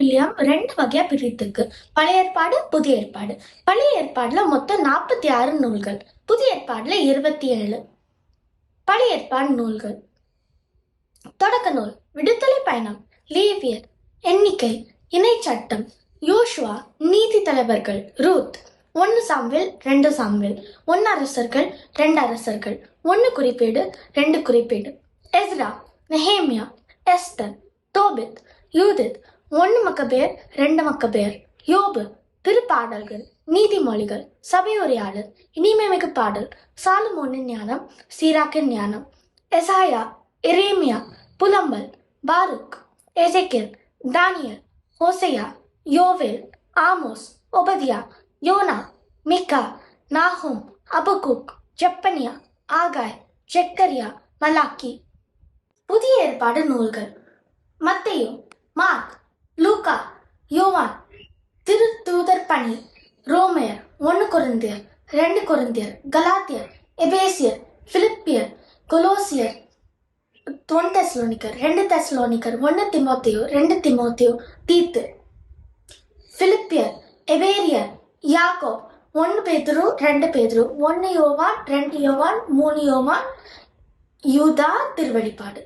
William ரெண்டு வகையா பிரித்துக்கு பழைய ஏற்பாடு புதிய ஏற்பாடு. பழைய ஏற்பாடுல மொத்தம் நாற்பத்தி ஆறு நூல்கள். புதிய ஏற்பாடுல இருபத்தி ஏழு. பழைய ஏற்பாடு நூல்கள். தொடக்க நூல் விடுதலை பயணம் லேவியர் எண்ணிக்கை இணை சட்டம் யோசுவா நீதி தலைவர்கள் ரூத். ஒன்று சாம்பில் ரெண்டு சாம்பில் ஒன்று அரசர்கள் ரெண்டு அரசர்கள். ஒன்று குறிப்பீடு ரெண்டு குறிப்பீடு. Ezra Nehemiah Esther Tobit Judith ஒன்று மக்கபேர் ரெண்டு மக்கபேர் யோபு திருப்பாடல்கள் நீதிமொழிகள் சபையுரையாடல் இனிமைமிகு பாடல் சாலுமோனின் ஞானம் சீராக்கின் ஞானம். எசாயா எரேமியா புலம்பல் Farooq. Ezekiel Daniel Hosea Joel Amos Obadiah Jonah Micah Nahum Habakkuk Zephaniah Haggai Zechariah Malachi. புதிய ஏற்பாடு நூல்கள். மத்தையும் மார்க். லூக்கா யோவான் திருத்தூதர் பணி ரோமையர் ஒன்று குருந்தியர் ரெண்டு குருந்தியர் கலாத்தியர் எபேசியர் பிலிப்பியர் கொலோசியர் ஒன் தெஸ்லோனிக்கர் ரெண்டு தெஸ்லோனிக்கர் ஒன்று திமோத்தியோ ரெண்டு திமோத்தியோ தீத்து. பிலிப்பியர் எபேரியர் யாக்கோ ஒன்று பேதுரு ரெண்டு பேதுரு ஒன்று யோவான் ரெண்டு யோவான் மூணு யோவான் யூதா திருவழிப்பாடு